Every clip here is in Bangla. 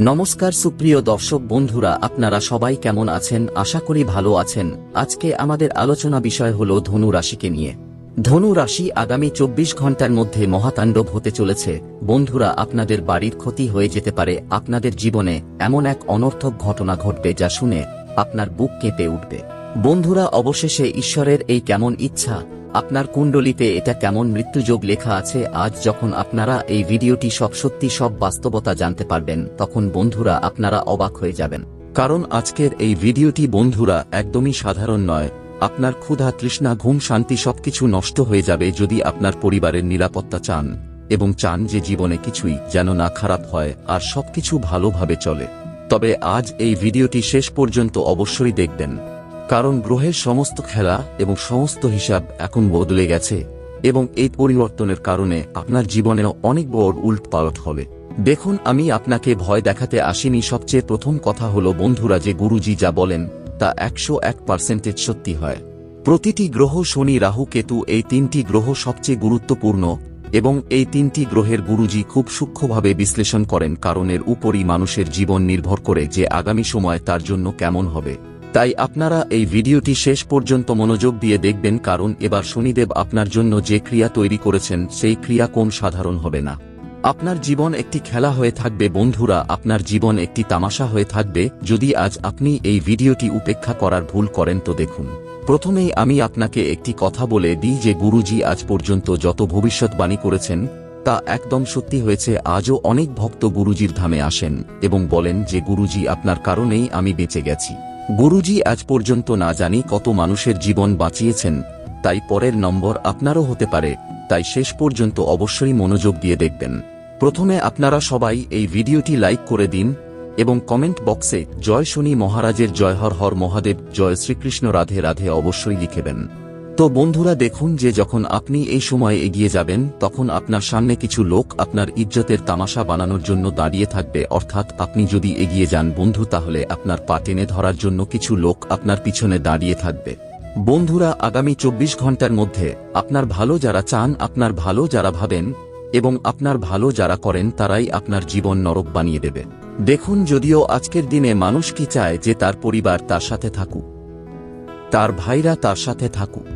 নমস্কার সুপ্রিয় দর্শক বন্ধুরা, আপনারা সবাই কেমন আছেন? আশা করি ভালো আছেন। আজকে আমাদের আলোচনা বিষয় হল ধনু রাশিকে নিয়ে। ধনু রাশি আগামী চব্বিশ ঘণ্টার মধ্যে মহাতাণ্ডব হতে চলেছে। বন্ধুরা, আপনাদের বাড়ির ক্ষতি হয়ে যেতে পারে। আপনাদের জীবনে এমন এক অনর্থক ঘটনা ঘটবে যা শুনে আপনার বুক কেঁপে উঠবে। বন্ধুরা, অবশেষে ঈশ্বরের এই কেমন ইচ্ছা আপনার কুণ্ডলিতে এটা কেমন মৃত্যুযোগ লেখা আছে, আজ যখন আপনারা এই ভিডিওটি সব সত্যি সব বাস্তবতা জানতে পারবেন, তখন বন্ধুরা আপনারা অবাক হয়ে যাবেন। কারণ আজকের এই ভিডিওটি বন্ধুরা একদমই সাধারণ নয়, আপনার ক্ষুধা, তৃষ্ণা, ঘুম, শান্তি সবকিছু নষ্ট হয়ে যাবে যদি আপনার পরিবারের নিরাপত্তা চান, এবং চান যে জীবনে কিছুই যেন না খারাপ হয় আর সবকিছু ভালোভাবে চলে। তবে আজ এই ভিডিওটি শেষ পর্যন্ত অবশ্যই দেখবেন। কারণ গ্রহের সমস্ত খেলা এবং সমস্ত হিসাব এখন বদলে গেছে, এবং এই পরিবর্তনের কারণে আপনার জীবনেও অনেক বড় উল্ট পালট হবে। দেখুন, আমি আপনাকে ভয় দেখাতে আসিনি। সবচেয়ে প্রথম কথা হলো, বন্ধুরা, যে গুরুজি যা বলেন, তা একশো এক পার্সেন্টেজ সত্যি হয়। প্রতিটি গ্রহ শনি, রাহু, কেতু, এই তিনটি গ্রহ সবচেয়ে গুরুত্বপূর্ণ, এবং এই তিনটি গ্রহের গুরুজি খুব সূক্ষ্মভাবে বিশ্লেষণ করেন কারণের উপরই মানুষের জীবন নির্ভর করে যে আগামী সময় তার জন্য কেমন হবে। তাই আপনারা এই ভিডিওটি শেষ পর্যন্ত মনোযোগ দিয়ে দেখবেন কারণ এবার শনিদেব আপনার জন্য যে ক্রিয়া তৈরি করেছেন, সেই ক্রিয়া কোন সাধারণ হবে না। আপনার জীবন একটি খেলা হয়ে থাকবে বন্ধুরা, আপনার জীবন একটি তামাশা হয়ে থাকবে। যদি আজ আপনি এই ভিডিওটি উপেক্ষা করার ভুল করেন তো দেখুন। প্রথমেই আমি আপনাকে একটি কথা বলে দিই যে গুরুজি আজ পর্যন্ত যত ভবিষ্যৎবাণী করেছেন, তা একদম সত্যি হয়েছে, আজও অনেক ভক্ত গুরুজির ধামে আসেন এবং বলেন যে, গুরুজি, আপনার কারণেই আমি বেঁচে গেছি। গুরুজি আজ পর্যন্ত না জানি কত মানুষের জীবন বাঁচিয়েছেন, তাই পরের নম্বর আপনারও হতে পারে, তাই শেষ পর্যন্ত অবশ্যই মনোযোগ দিয়ে দেখবেন। প্রথমে আপনারা সবাই এই ভিডিওটি লাইক করে দিন এবং কমেন্ট বক্সে জয় শনি মহারাজের জয় হর হর মহাদেব, জয় শ্রীকৃষ্ণ, রাধে রাধে অবশ্যই লিখেবেন তো বন্ধুরা দেখুন যে যখন আপনি এই সময় এগিয়ে যাবেন, তখন আপনার সামনে কিছু লোক আপনার ইজ্জতের তামাশা বানানোর জন্য দাঁড়িয়ে থাকবে। অর্থাৎ আপনি যদি এগিয়ে যান বন্ধু, তাহলে আপনার পা টেনে ধরার জন্য কিছু লোক আপনার পিছনে দাঁড়িয়ে থাকবে। বন্ধুরা, আগামী চব্বিশ ঘণ্টার মধ্যে আপনার ভালো যারা চান, আপনার ভালো যারা ভাবেন এবং আপনার ভালো যারা করেন, তারাই আপনার জীবন নরক বানিয়ে দেবে। দেখুন, যদিও আজকের দিনে মানুষ কি চায় যে তার পরিবার তার সাথে থাকুক তার ভাইরা তার সাথে থাকুক।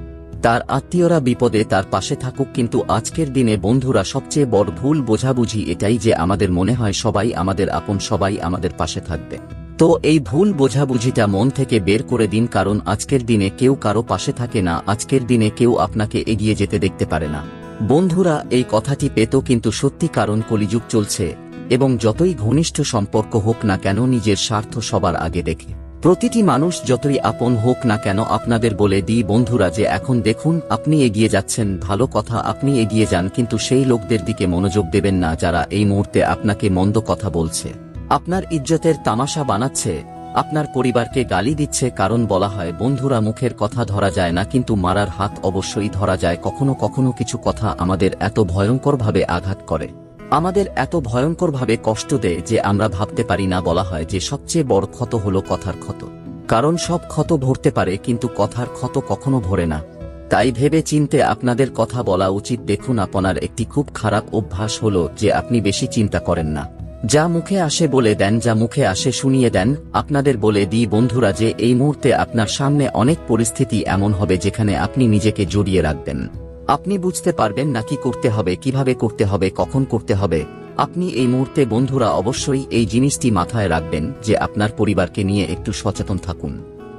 তার আত্মীয়রা বিপদে তার পাশে থাকুক, কিন্তু আজকের দিনে বন্ধুরা সবচেয়ে বড় ভুল বোঝাবুঝি এটাই যে আমাদের মনে হয় সবাই আমাদের আপন, সবাই আমাদের পাশে থাকবে। তো এই ভুল বোঝাবুঝিটা মন থেকে বের করে দিন, কারণ আজকের দিনে কেউ কারও পাশে থাকে না, আজকের দিনে কেউ আপনাকে এগিয়ে যেতে দেখতে পারে না। বন্ধুরা, এই কথাটি পেত কিন্তু সত্যি কারণ কলিযুগ চলছে, এবং যতই ঘনিষ্ঠ সম্পর্ক হোক না কেন নিজের স্বার্থ সবার আগে দেখে। প্রতিটি মানুষ যতই আপন হোক না কেন আপনাদের বলে দিই, বন্ধুরা, যে এখন দেখুন, আপনি এগিয়ে যাচ্ছেন, ভালো কথা, আপনি এগিয়ে যান, কিন্তু সেই লোকদের দিকে মনোযোগ দেবেন না যারা এই মুহূর্তে আপনাকে মন্দ কথা বলছে। আপনার ইজ্জতের তামাশা বানাচ্ছে, আপনার পরিবারকে গালি দিচ্ছে, কারণ বলা হয়, বন্ধুরা, মুখের কথা ধরা যায় না, কিন্তু মারার হাত অবশ্যই ধরা যায়। কখনো কখনো কিছু কথা আমাদের এত ভয়ঙ্করভাবে আঘাত করে। আমাদের এত ভয়ঙ্করভাবে কষ্ট দেয় যে আমরা ভাবতে পারি না বলা হয় যে সবচেয়ে বড় ক্ষত হল কথার ক্ষত। কারণ সব ক্ষত ভরতে পারে কিন্তু কথার ক্ষত কখনো ভরে না। তাই ভেবে চিনতে আপনাদের কথা বলা উচিত। দেখুন আপনার একটি খুব খারাপ অভ্যাস হল যে আপনি বেশি চিন্তা করেন না। যা মুখে আসে বলে দেন, যা মুখে আসে শুনিয়ে দেন। আপনাদের বলে দিই বন্ধুরা যে এই মুহূর্তে আপনার সামনে অনেক পরিস্থিতি এমন হবে যেখানে আপনি নিজেকে জড়িয়ে রাখবেন। আপনি বুঝতে পারবেন না কি করতে হবে, কীভাবে করতে হবে, কখন করতে হবে। আপনি এই মুহূর্তে বন্ধুরা অবশ্যই এই জিনিসটি মাথায় রাখবেন যে আপনার পরিবারকে নিয়ে একটু সচেতন থাকুন।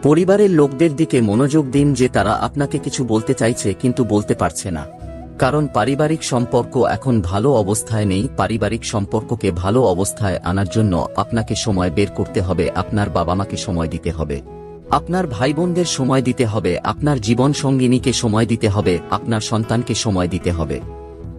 পরিবারের লোকদের দিকে মনোযোগ দিন যে তারা আপনাকে কিছু বলতে চাইছে কিন্তু বলতে পারছে না। কারণ পারিবারিক সম্পর্ক এখন ভালো অবস্থায় নেই, পারিবারিক সম্পর্ককে ভালো অবস্থায় আনার জন্য আপনাকে সময় বের করতে হবে, আপনার বাবা মাকে সময় দিতে হবে। আপনার ভাই বোনদের সময় দিতে হবে, আপনার জীবন সঙ্গিনীকে সময় দিতে হবে, আপনার সন্তানকে সময় দিতে হবে।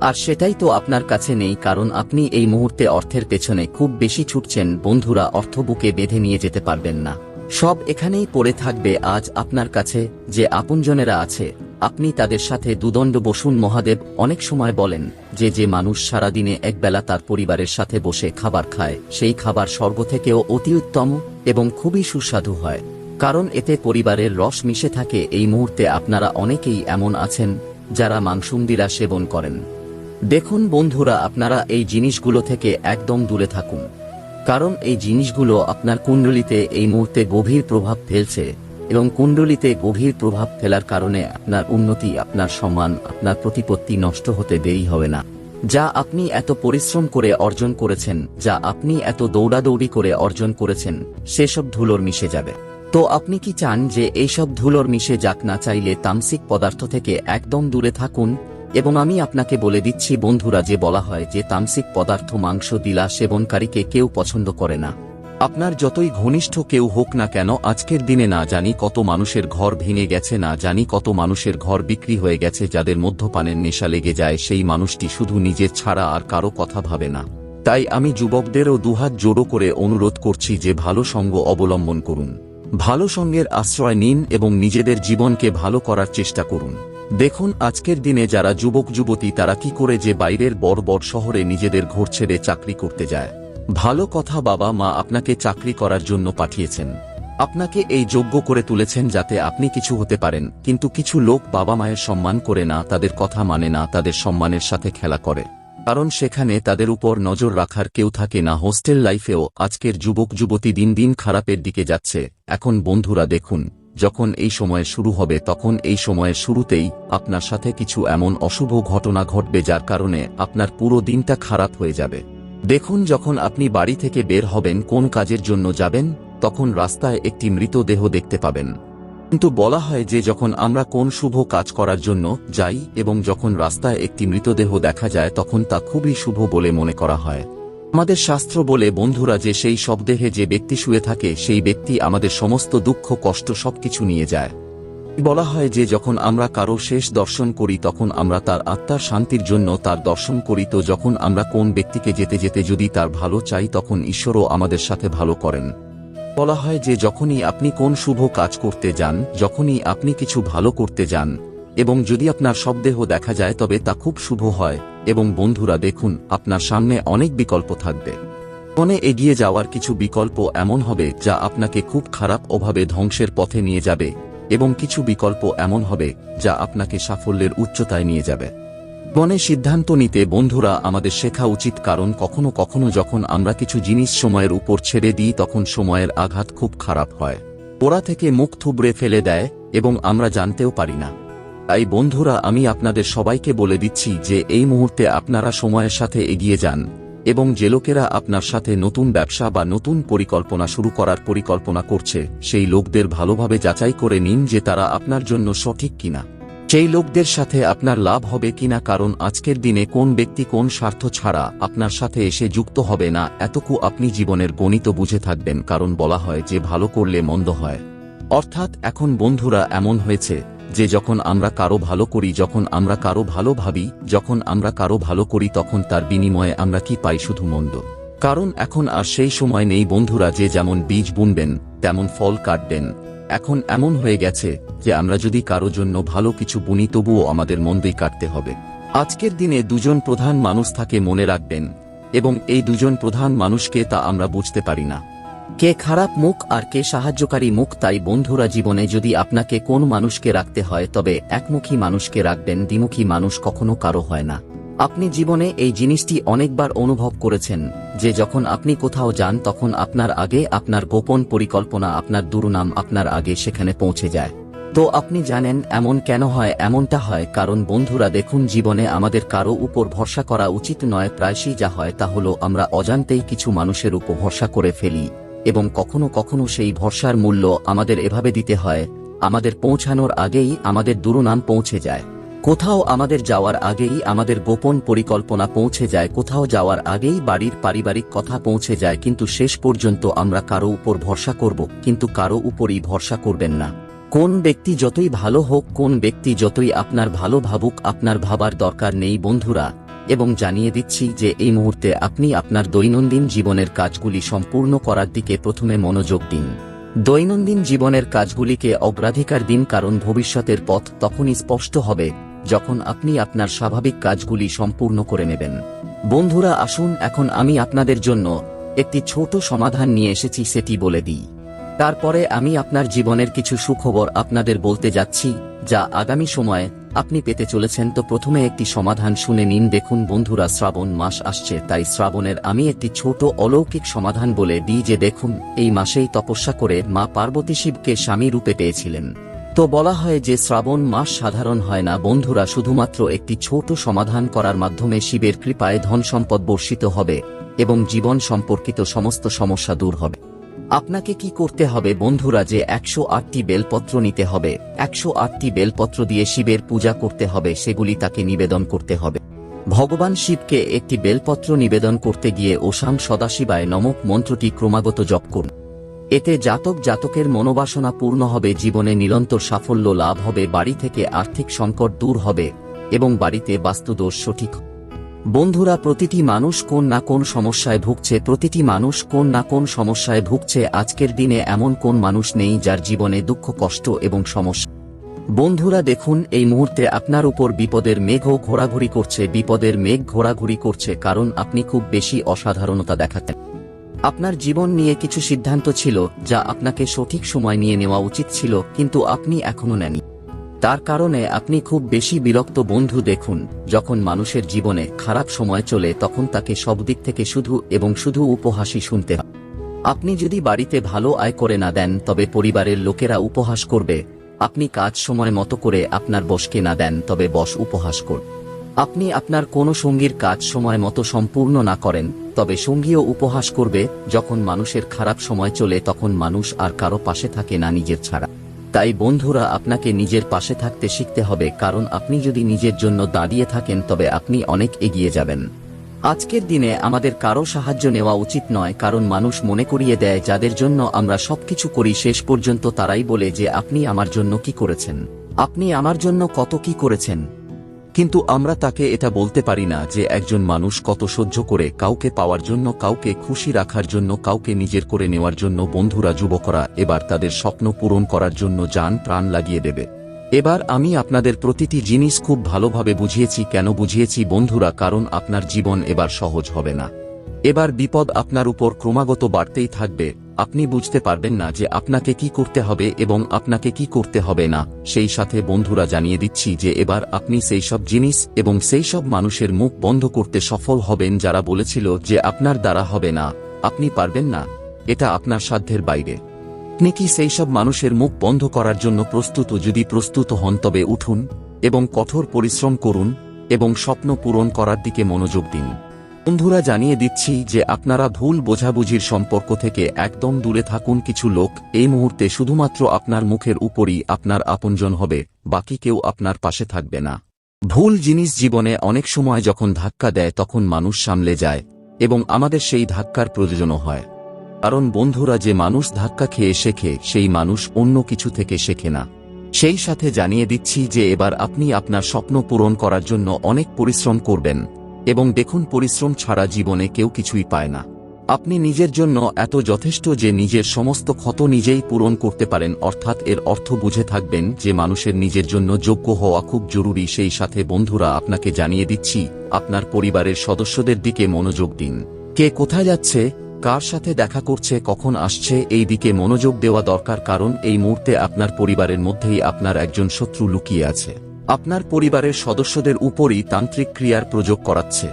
আর সেটাই তো আপনার কাছে নেই, কারণ আপনি এই মুহূর্তে অর্থের পেছনে খুব বেশি ছুটছেন, বন্ধুরা অর্থ বুকে বেঁধে নিয়ে যেতে পারবেন না। সব এখানেই পড়ে থাকবে আজ আপনার কাছে, যে আপনজনেরা আছে, আপনি তাদের সাথে দুদণ্ড বসুন মহাদেব, অনেক সময় বলেন, যে যে মানুষ সারাদিনে একবেলা তার পরিবারের সাথে বসে খাবার খায়, সেই খাবার স্বর্গ থেকেও অতি উত্তম এবং খুবই সুস্বাদু হয়। কারণ এতে পরিবারের রস মিশে থাকে। এই মুহূর্তে আপনারা অনেকেই এমন আছেন যারা মাংসুন্দিরা সেবন করেন। দেখুন বন্ধুরা, আপনারা এই জিনিসগুলো থেকে একদম দূরে থাকুন। কারণ এই জিনিসগুলো আপনার কুণ্ডলিতে এই মুহূর্তে গভীর প্রভাব ফেলছে এবং কুণ্ডলিতে গভীর প্রভাব ফেলার কারণে আপনার উন্নতি, আপনার সম্মান, আপনার প্রতিপত্তি নষ্ট হতে দেরি হবে না। যা আপনি এত পরিশ্রম করে অর্জন করেছেন, যা আপনি এত দৌড়াদৌড়ি করে অর্জন করেছেন, সেসব ধুলোর মিশে যাবে। তো আপনি কি চান যে এইসব ধুলোর মিশে যাক না চাইলে তামসিক পদার্থ থেকে একদম দূরে থাকুন? এবং আমি আপনাকে বলে দিচ্ছি বন্ধুরা যে বলা হয় যে তামসিক পদার্থ মাংস দিলা সেবনকারীকে কেউ পছন্দ করে না। আপনার যতই ঘনিষ্ঠ কেউ হোক না কেন, আজকের দিনে না জানি কত মানুষের ঘর ভেঙে গেছে, না জানি কত মানুষের ঘর বিক্রি হয়ে গেছে, যাদের মধ্যপানের নেশা লেগে যায়, সেই মানুষটি শুধু নিজের ছাড়া আর কারও কথা ভাবে না। তাই আমি যুবকদেরও দুহাত জোড়ো করে অনুরোধ করছি যে ভালো সঙ্গ অবলম্বন করুন। ভালো সঙ্গের আশ্রয় নিন এবং নিজেদের জীবনকে ভালো করার চেষ্টা করুন। দেখুন আজকের দিনে যারা যুবক, যুবতী, তারা কি করে যে বাইরের বড় বড় শহরে নিজেদের ঘর ছেড়ে চাকরি করতে যায়। ভালো কথা বাবা মা আপনাকে চাকরি করার জন্য পাঠিয়েছেন। আপনাকে এই যোগ্য করে তুলেছেন যাতে আপনি কিছু হতে পারেন, কিন্তু কিছু লোক বাবা মায়ের সম্মান করে না, তাদের কথা মানে না, তাদের সম্মানের সাথে খেলা করে। কারণ সেখানে তাদের উপর নজর রাখার কেউ থাকে না। হোস্টেল লাইফেও আজকের যুবক যুবতী দিন দিন খারাপের দিকে যাচ্ছে। এখন বন্ধুরা দেখুন, যখন এই সময় শুরু হবে তখন এই সময়ের শুরুতেই আপনার সাথে কিছু এমন অশুভ ঘটনা ঘটবে যার কারণে আপনার পুরো দিনটা খারাপ হয়ে যাবে। দেখুন, যখন আপনি বাড়ি থেকে বের হবেন, কোন কাজের জন্য যাবেন, তখন রাস্তায় একটি মৃতদেহ দেখতে পাবেন। কিন্তু বলা হয় যে যখন আমরা কোন শুভ কাজ করার জন্য যাই এবং যখন রাস্তায় একটি মৃতদেহ দেখা যায় তখন তা খুবই শুভ বলে মনে করা হয়। আমাদের শাস্ত্র বলে, বন্ধুরা, যে সেই শবদেহে যে ব্যক্তি শুয়ে থাকে, সেই ব্যক্তি আমাদের সমস্ত দুঃখ, কষ্ট সবকিছু নিয়ে যায়। বলা হয় যে যখন আমরা কারও শেষ দর্শন করি তখন আমরা তার আত্মার শান্তির জন্য তার দর্শন করি। তো যখন আমরা কোন ব্যক্তিকে যেতে যেতে যদি তার ভালো চাই তখন ঈশ্বরও আমাদের সাথে ভালো করেন। বলা হয় যে যখনই আপনি কোন শুভ কাজ করতে যান, যখনই আপনি কিছু ভালো করতে যান, এবং যদি আপনার শবদেহ দেখা যায় তবে তা খুব শুভ হয়, এবং বন্ধুরা দেখুন, আপনার সামনে অনেক বিকল্প থাকবে। মনে এগিয়ে যাওয়ার কিছু বিকল্প এমন হবে যা আপনাকে খুব খারাপ অভাবে ধ্বংসের পথে নিয়ে যাবে, এবং কিছু বিকল্প এমন হবে যা আপনাকে সাফল্যের উচ্চতায় নিয়ে যাবে। মনে সিদ্ধান্ত নিতে বন্ধুরা, আমাদের শেখা উচিত কারণ কখনো কখনো যখন আমরা কিছু জিনিস সময়ের উপর ছেড়ে দিই, তখন সময়ের আঘাত খুব খারাপ হয়। ওরা থেকে মুখ থুবড়ে ফেলে দেয় এবং আমরা জানতেও পারি না। তাই বন্ধুরা, আমি আপনাদের সবাইকে বলে দিচ্ছি যে, এই মুহূর্তে আপনারা সময়ের সাথে এগিয়ে যান এবং যে লোকেরা আপনার সাথে নতুন ব্যবসা বা নতুন পরিকল্পনা শুরু করার পরিকল্পনা করছে, সেই লোকদের ভালোভাবে যাচাই করে নিন যে তারা আপনার জন্য সঠিক কিনা। সেই লোকদের সাথে আপনার লাভ হবে কিনা, কারণ আজকের দিনে কোন ব্যক্তি কোন স্বার্থ ছাড়া আপনার সাথে এসে যুক্ত হবে না, এতকু আপনি জীবনের গণিত বুঝে থাকবেন, কারণ বলা হয় যে ভালো করলে মন্দ হয়। অর্থাৎ এখন বন্ধুরা, এমন হয়েছে যে যখন আমরা কারও ভালো করি, যখন আমরা কারও ভালো ভাবি, যখন আমরা কারও ভালো করি, তখন তার বিনিময়ে আমরা কি পাই শুধু মন্দ। কারণ এখন আর সেই সময় নেই বন্ধুরা, যে যেমন বীজ বুনবেন, তেমন ফল কাটবেন। এখন এমন হয়ে গেছে যে আমরা যদি কারও জন্য ভালো কিছু বুনি, তবুও আমাদের মন্দই কাটতে হবে। আজকের দিনে দুজন প্রধান মানুষ থাকে মনে রাখবেন, এবং এই দুজন প্রধান মানুষকে তা আমরা বুঝতে পারি না। কে খারাপ মুখ আর কে সাহায্যকারী মুখ, তাই বন্ধুরা জীবনে যদি আপনাকে কোন মানুষকে রাখতে হয়, তবে একমুখী মানুষকে রাখবেন, দ্বিমুখী মানুষ কখনো কারও হয় না। আপনি জীবনে এই জিনিসটি অনেকবার অনুভব করেছেন, যে যখন আপনি কোথাও যান তখন আপনার আগে আপনার গোপন পরিকল্পনা, আপনার দুরুনাম আপনার আগে সেখানে পৌঁছে যায়। তো আপনি জানেন এমন কেন হয়, এমনটা হয়, কারণ বন্ধুরা দেখুন জীবনে আমাদের কারও উপর ভরসা করা উচিত নয়, প্রায়শই যা হয় তা হলো আমরা অজান্তেই কিছু মানুষের উপর ভরসা করে ফেলি, এবং কখনো কখনো সেই ভরসার মূল্য আমাদের এভাবে দিতে হয়, আমাদের পৌঁছানোর আগেই আমাদের দুরুনাম পৌঁছে যায়। কোথাও আমাদের যাওয়ার আগেই আমাদের গোপন পরিকল্পনা পৌঁছে যায়, কোথাও যাওয়ার আগেই বাড়ির পারিবারিক কথা পৌঁছে যায়, কিন্তু শেষ পর্যন্ত আমরা কারও উপর ভরসা করব, কিন্তু কারও উপরই ভরসা করবেন না। কোন ব্যক্তি যতই ভালো হোক, কোন ব্যক্তি যতই আপনার ভালো ভাবুক, আপনার ভাবার দরকার নেই বন্ধুরা। এবং জানিয়ে দিচ্ছি যে এই মুহূর্তে আপনি আপনার দৈনন্দিন জীবনের কাজগুলি সম্পূর্ণ করার দিকে প্রথমে মনোযোগ দিন। দৈনন্দিন জীবনের কাজগুলিকে অগ্রাধিকার দিন, কারণ ভবিষ্যতের পথ তখনই স্পষ্ট হবে। যখন আপনি আপনার স্বাভাবিক কাজগুলি সম্পূর্ণ করে নেবেন। বন্ধুরা, আসুন এখন আমি আপনাদের জন্য একটি ছোট সমাধান নিয়ে এসেছি, সেটি বলে দিই। তারপরে আমি আপনার জীবনের কিছু সুখবর আপনাদের বলতে যাচ্ছি, যা আগামী সময়ে আপনি পেতে চলেছেন। তো প্রথমে একটি সমাধান শুনে নিন। দেখুন, বন্ধুরা, শ্রাবণ মাস আসছে, তাই শ্রাবণের আমি একটি ছোট অলৌকিক সমাধান বলে দিই যে দেখুন, এই মাসেই তপস্যা করে মা পার্বতী শিবকে স্বামী রূপে পেয়েছিলেন। তো বলা হয় যে শ্রাবণ মাস সাধারণ হয় না। বন্ধুরা, শুধুমাত্র একটি ছোট সমাধান করার মাধ্যমে শিবের কৃপায় ধন সম্পদ বর্ষিত হবে এবং জীবন সম্পর্কিত সমস্ত সমস্যা দূর হবে। আপনাকে কি করতে হবে বন্ধুরা যে একশো আটটি বেলপত্র নিতে হবে? একশো আটটি বেলপত্র দিয়ে শিবের পূজা করতে হবে, সেগুলি তাকে নিবেদন করতে হবে। ভগবান শিবকে একটি বেলপত্র নিবেদন করতে গিয়ে ওসাম সদাশিবায় নমক মন্ত্রটি ক্রমাগত জপ করুন। এতে জাতক জাতকের মনোবাসনা পূর্ণ হবে, জীবনে নিরন্তর সাফল্য লাভ হবে, বাড়ি থেকে আর্থিক সংকট দূর হবে এবং বাড়িতে বাস্তুদোষ সঠিক বন্ধুরা, প্রতিটি মানুষ কোন না কোন সমস্যায় ভুগছে, প্রতিটি মানুষ কোন না কোন সমস্যায় ভুগছে, আজকের দিনে এমন কোন মানুষ নেই যার জীবনে দুঃখ, কষ্ট এবং সমস্যা। বন্ধুরা, দেখুন, এই মুহূর্তে আপনার উপর বিপদের মেঘও ঘোরাঘুরি করছে, বিপদের মেঘ ঘোরাঘুরি করছে, কারণ আপনি খুব বেশি অসাধারণতা দেখাতেন আপনার জীবন নিয়ে কিছু সিদ্ধান্ত ছিল, যা আপনাকে সঠিক সময় নিয়ে নেওয়া উচিত ছিল, কিন্তু আপনি এখনও নেননি। তার কারণে আপনি খুব বেশি বিরক্ত বন্ধু দেখুন, যখন মানুষের জীবনে খারাপ সময় চলে, তখন তাকে সব দিক থেকে শুধু এবং শুধু উপহাসই শুনতে হয়। আপনি যদি বাড়িতে ভালো আয় করে না দেন, তবে পরিবারের লোকেরা উপহাস করবে। আপনি কাজ সময় মতো করে আপনার বসকে না দেন, তবে বস উপহাস করবে আপনি আপনার কোনো সঙ্গীর কাজ সময় মতো সম্পূর্ণ না করেন তবে সঙ্গীও উপহাস করবে, যখন মানুষের খারাপ সময় চলে তখন মানুষ আর কারও পাশে থাকে না নিজের ছাড়া। তাই বন্ধুরা, আপনাকে নিজের পাশে থাকতে শিখতে হবে, কারণ আপনি যদি নিজের জন্য দাঁড়িয়ে থাকেন তবে আপনি অনেক এগিয়ে যাবেন। আজকের দিনে আমাদের কারও সাহায্য নেওয়া উচিত নয়, কারণ মানুষ মনে করিয়ে দেয়, যাদের জন্য আমরা সবকিছু করি, শেষ পর্যন্ত তারাই বলে যে, আপনি আমার জন্য কি করেছেন? আপনি আমার জন্য কত কি করেছেন? কিন্তু আমরা তাকে এটা বলতে পারি না যে একজন মানুষ কত সহ্য করে কাউকে পাওয়ার জন্য, কাউকে খুশি রাখার জন্য, কাউকে নিজের করে নেওয়ার জন্য বন্ধুরা যুবকরা এবার তাদের স্বপ্ন পূরণ করার জন্য যান, প্রাণ লাগিয়ে দেবে। এবার আমি আপনাদের প্রতিটি জিনিস খুব ভালোভাবে বুঝিয়েছি, কেন বুঝিয়েছি বন্ধুরা, কারণ আপনার জীবন এবার সহজ হবে না। এবার বিপদ আপনার উপর ক্রমাগত বাড়তেই থাকবে। আপনি বুঝতে পারবেন না যে আপনাকে কি করতে হবে এবং আপনাকে কি করতে হবে না। সেই সাথে বন্ধুরা জানিয়ে দিচ্ছি যে এবার আপনি সেই সব জিনিস এবং সেই সব মানুষের মুখ বন্ধ করতে সফল হবেন যারা বলেছিল যে আপনার দ্বারা হবে না। আপনি পারবেন না। এটা আপনার সাধ্যের বাইরে। আপনি কি সেই সব মানুষের মুখ বন্ধ করার জন্য প্রস্তুত? যদি প্রস্তুত হন, তবে উঠুন এবং কঠোর পরিশ্রম করুন এবং স্বপ্ন পূরণ করার দিকে মনোযোগ দিন। বন্ধুরা, জানিয়ে দিচ্ছি যে আপনারা ভুল বোঝাবুঝির সম্পর্ক থেকে একদম দূরে থাকুন কিছু লোক। এই মুহূর্তে শুধুমাত্র আপনার মুখের উপরই আপনার আপনজন হবে, বাকি কেউ আপনার পাশে থাকবে না। ভুল জিনিস জীবনে অনেক সময় যখন ধাক্কা দেয়, তখন মানুষ সামলে যায়, এবং আমাদের সেই ধাক্কার প্রয়োজনও হয়। কারণ বন্ধুরা, যে মানুষ ধাক্কা খেয়ে শেখে, সেই মানুষ অন্য কিছু থেকে শেখে না। সেই সাথে জানিয়ে দিচ্ছি যে এবার আপনি আপনার স্বপ্ন পূরণ করার জন্য অনেক পরিশ্রম করবেন। এবং দেখুন পরিশ্রম ছাড়া জীবনে কেউ কিছুই পায় না। আপনি নিজের জন্য এত যথেষ্ট যে নিজের সমস্ত ক্ষত নিজেই পূরণ করতে পারেন, অর্থাৎ এর অর্থ বুঝে থাকবেন যে মানুষের নিজের জন্য যোগ্য হওয়া খুব জরুরি। সেই সাথে বন্ধুরা, আপনাকে জানিয়ে দিচ্ছি, আপনার পরিবারের সদস্যদের দিকে মনোযোগ দিন। কে কোথায় যাচ্ছে? কার সাথে দেখা করছে? কখন আসছে? এই দিকে মনোযোগ দেওয়া দরকার, কারণ এই মুহূর্তে আপনার পরিবারের মধ্যেই আপনার একজন শত্রু লুকিয়ে আছে। আপনার পরিবারের সদস্যদের উপরই তান্ত্রিক ক্রিয়ার প্রযোগ করাচ্ছে।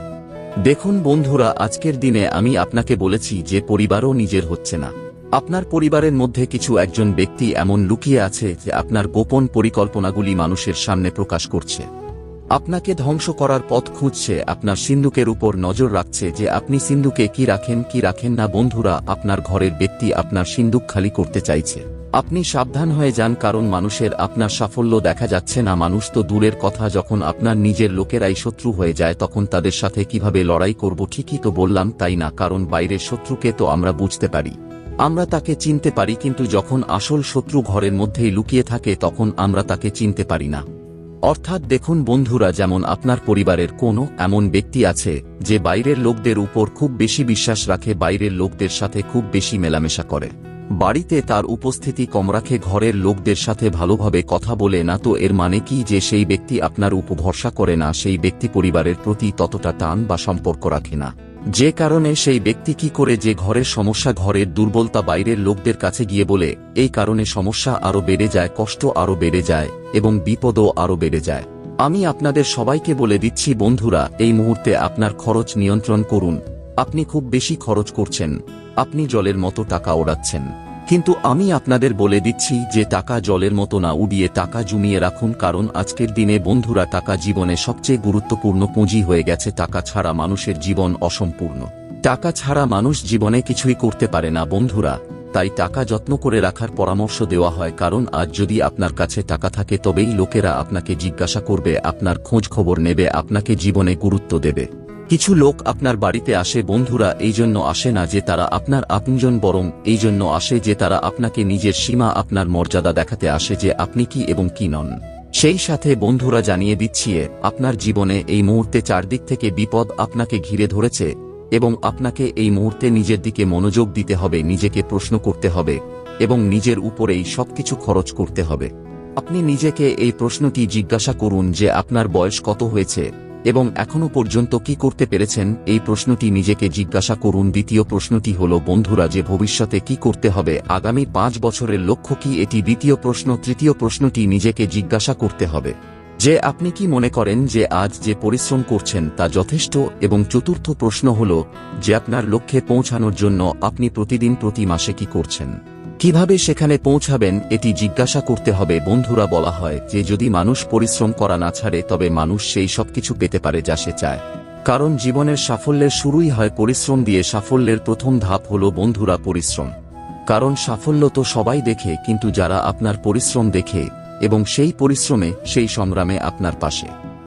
দেখুন বন্ধুরা, আজকের দিনে আমি আপনাকে বলেছি যে পরিবারও নিজের হচ্ছে না। আপনার পরিবারের মধ্যে কিছু একজন ব্যক্তি এমন লুকিয়ে আছে যে আপনার গোপন পরিকল্পনাগুলি মানুষের সামনে প্রকাশ করছে। আপনাকে ধ্বংস করার পথ খুঁজছে আপনার সিন্ধুকের উপর নজর রাখছে যে আপনি সিন্ধুকে কি রাখেন কি রাখেন না। বন্ধুরা, আপনার ঘরের ব্যক্তি আপনার সিন্ধুক খালি করতে চাইছে। আপনি সাবধান হয়ে যান, কারণ মানুষের আপনার সাফল্য দেখা যাচ্ছে না। মানুষ তো দূরের কথা, যখন আপনার নিজের লোকেরাই শত্রু হয়ে যায়, তখন তাদের সাথে কীভাবে লড়াই করব ঠিকই তো বললাম, তাই না? কারণ বাইরের শত্রুকে তো আমরা বুঝতে পারি। আমরা তাকে চিনতে পারি, কিন্তু যখন আসল শত্রু ঘরের মধ্যেই লুকিয়ে থাকে, তখন আমরা তাকে চিনতে পারি না। অর্থাৎ দেখুন বন্ধুরা যেমন আপনার পরিবারের কোনো এমন ব্যক্তি আছে, যে বাইরের লোকদের উপর খুব বেশি বিশ্বাস রাখে, বাইরের লোকদের সাথে খুব বেশি মেলামেশা করে। বাড়িতে তার উপস্থিতি কম রাখে, ঘরের লোকদের সাথে ভালোভাবে কথা বলে না, তো এর মানে কি যে সেই ব্যক্তি আপনার উপর ভরসা করে না, সেই ব্যক্তি পরিবারের প্রতি ততটা টান বা সম্পর্ক রাখে না। যে কারণে সেই ব্যক্তি কি করে যে ঘরের সমস্যা, ঘরের দুর্বলতা বাইরের লোকদের কাছে গিয়ে বলে, এই কারণে সমস্যা আরও বেড়ে যায়, কষ্ট আরও বেড়ে যায় এবং বিপদও আরও বেড়ে যায়। আমি আপনাদের সবাইকে বলে দিচ্ছি, বন্ধুরা, এই মুহূর্তে আপনার খরচ নিয়ন্ত্রণ করুন। আপনি খুব বেশি খরচ করছেন। আপনি জলের মতো টাকা ওড়াচ্ছেন। কিন্তু আমি আপনাদের বলে দিচ্ছি যে টাকা জলের মতো না উড়িয়ে টাকা জমিয়ে রাখুন, কারণ আজকের দিনে বন্ধুরা টাকা জীবনে সবচেয়ে গুরুত্বপূর্ণ পুঁজি হয়ে গেছে। টাকা ছাড়া মানুষের জীবন অসম্পূর্ণ। টাকা ছাড়া মানুষ জীবনে কিছুই করতে পারে না বন্ধুরা। তাই টাকা যত্ন করে রাখার পরামর্শ দেওয়া হয়, কারণ আজ যদি আপনার কাছে টাকা থাকে, তবেই লোকেরা আপনাকে জিজ্ঞাসা করবে, আপনার খোঁজ খবর নেবে, আপনাকে জীবনে গুরুত্ব দেবে। কিছু লোক আপনার বাড়িতে আসে, বন্ধুরা, এই জন্য আসে না যে তারা আপনার আপনজন বরং এই জন্য আসে যে তারা আপনাকে নিজের সীমা আপনার মর্যাদা দেখাতে আসে যে আপনি কি এবং কি নন। সেই সাথে বন্ধুরা জানিয়ে দিচ্ছি, আপনার জীবনে এই মুহূর্তে চারদিক থেকে বিপদ আপনাকে ঘিরে ধরেছে এবং আপনাকে এই মুহূর্তে নিজের দিকে মনোযোগ দিতে হবে, নিজেকে প্রশ্ন করতে হবে এবং নিজের উপরেই সবকিছু খরচ করতে হবে। আপনি নিজেকে এই প্রশ্নটি জিজ্ঞাসা করুন যে আপনার বয়স কত হয়েছে? এবং এখনও পর্যন্ত কি করতে পেরেছেন? এই প্রশ্নটি নিজেকে জিজ্ঞাসা করুন। দ্বিতীয় প্রশ্নটি হল, বন্ধুরা, যে ভবিষ্যতে কি করতে হবে? আগামী পাঁচ বছরের লক্ষ্য কি? এটি দ্বিতীয় প্রশ্ন। তৃতীয় প্রশ্নটি নিজেকে জিজ্ঞাসা করতে হবে, যে আপনি কি মনে করেন যে আজ যে পরিশ্রম করছেন তা যথেষ্ট? এবং চতুর্থ প্রশ্ন হল, যে আপনার লক্ষ্যে পৌঁছানোর জন্য আপনি প্রতিদিন প্রতি মাসে কি করছেন? কীভাবে সেখানে পৌঁছাবেন, এটি জিজ্ঞাসা করতে হবে, বন্ধুরা বলা হয়, যে যদি মানুষ পরিশ্রম করা না ছাড়ে, তবে মানুষ সেই সবকিছু পেতে পারে যা সে চায়। কারণ জীবনের সাফল্যের শুরুই হয় পরিশ্রম দিয়ে, সাফল্যের প্রথম ধাপ হল বন্ধুরা পরিশ্রম। কারণ সাফল্য তো সবাই দেখে, কিন্তু যারা আপনার পরিশ্রম দেখে, এবং সেই পরিশ্রমে, সেই সংগ্রামে আপনার পাশে।